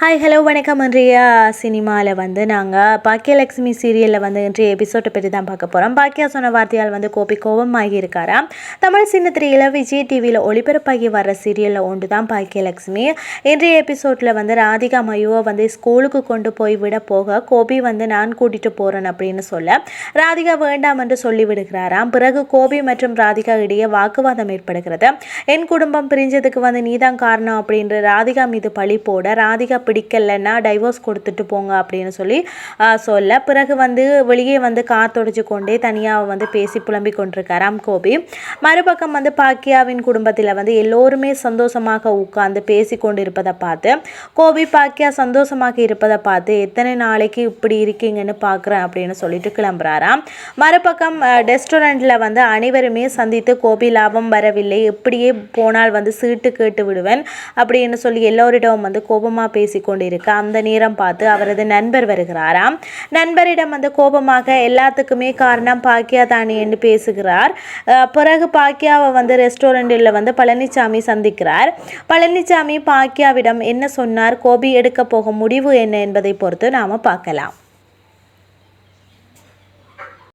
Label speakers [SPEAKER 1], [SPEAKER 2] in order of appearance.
[SPEAKER 1] Hi hello வணக்கம். இன்றைய சினிமாவில் வந்து நாங்கள் பாக்கியலட்சுமி சீரியலில் வந்து இன்றைய எபிசோட்டை பற்றி தான் பார்க்க போகிறோம் பாக்கியா சொன்ன வார்த்தையால் வந்து கோபி கோபமாகி இருக்காராம் தமிழ் சின்னத்திரையில் விஜய் டிவியில் ஒளிபரப்பாகி வர்ற சீரியலில் ஒன்று தான் பாக்கியலட்சுமி. இன்றைய எபிசோட்டில் வந்து ராதிகா மயுவை வந்து ஸ்கூலுக்கு கொண்டு போய் விட போக கோபி வந்து நான் கூட்டிகிட்டு போகிறேன் அப்படின்னு சொல்ல ராதிகா வேண்டாம் என்று சொல்லி விடுகிறாராம். பிறகு கோபி மற்றும் ராதிகா இடையே வாக்குவாதம் ஏற்படுகிறது. என் குடும்பம் பிரிஞ்சதுக்கு வந்து நீதான் காரணம் அப்படின்ற ராதிகா மீது பழி போட ராதிகா பிடிக்கலைன்னா டைவோர்ஸ் கொடுத்துட்டு போங்க அப்படின்னு சொல்லி சொல்ல. பிறகு வந்து வெளியே வந்து காத்தொடைச்சு கொண்டே தனியாக வந்து பேசி புலம்பிக் கொண்டிருக்காராம் கோபி மறுபக்கம் வந்து பாக்கியாவின் குடும்பத்தில் வந்து எல்லோருமே சந்தோஷமாக உட்கார்ந்து பேசி கொண்டு இருப்பதை பார்த்து கோபி பாக்கியா சந்தோஷமாக இருப்பதை பார்த்து எத்தனை நாளைக்கு இப்படி இருக்கீங்கன்னு பார்க்குறேன் அப்படின்னு சொல்லிட்டு கிளம்புறாராம். மறுபக்கம் ரெஸ்டாரண்ட்டில் வந்து அனைவருமே சந்தித்து கோபி லாபம் வரவில்லை இப்படியே போனால் வந்து சீட்டு கேட்டு விடுவேன் அப்படின்னு சொல்லி எல்லோரிடம் வந்து கோபமாக பேசி கொண்டிருக்க அந்த நேரம் பார்த்து அவரது நண்பர் வருகிறாராம். நண்பரிடம் வந்து கோபமாக எல்லாத்துக்குமே காரணம் பாக்கியா தானி என்று பேசுகிறார். பிறகு பாக்கியாவை வந்து ரெஸ்டாரண்ட்டில் வந்து பழனிசாமி சந்திக்கிறார். பழனிசாமி பாக்கியாவிடம் என்ன சொன்னார்? கோபி எடுக்க போகும் முடிவு என்ன என்பதை பொறுத்து நாம் பார்க்கலாம்.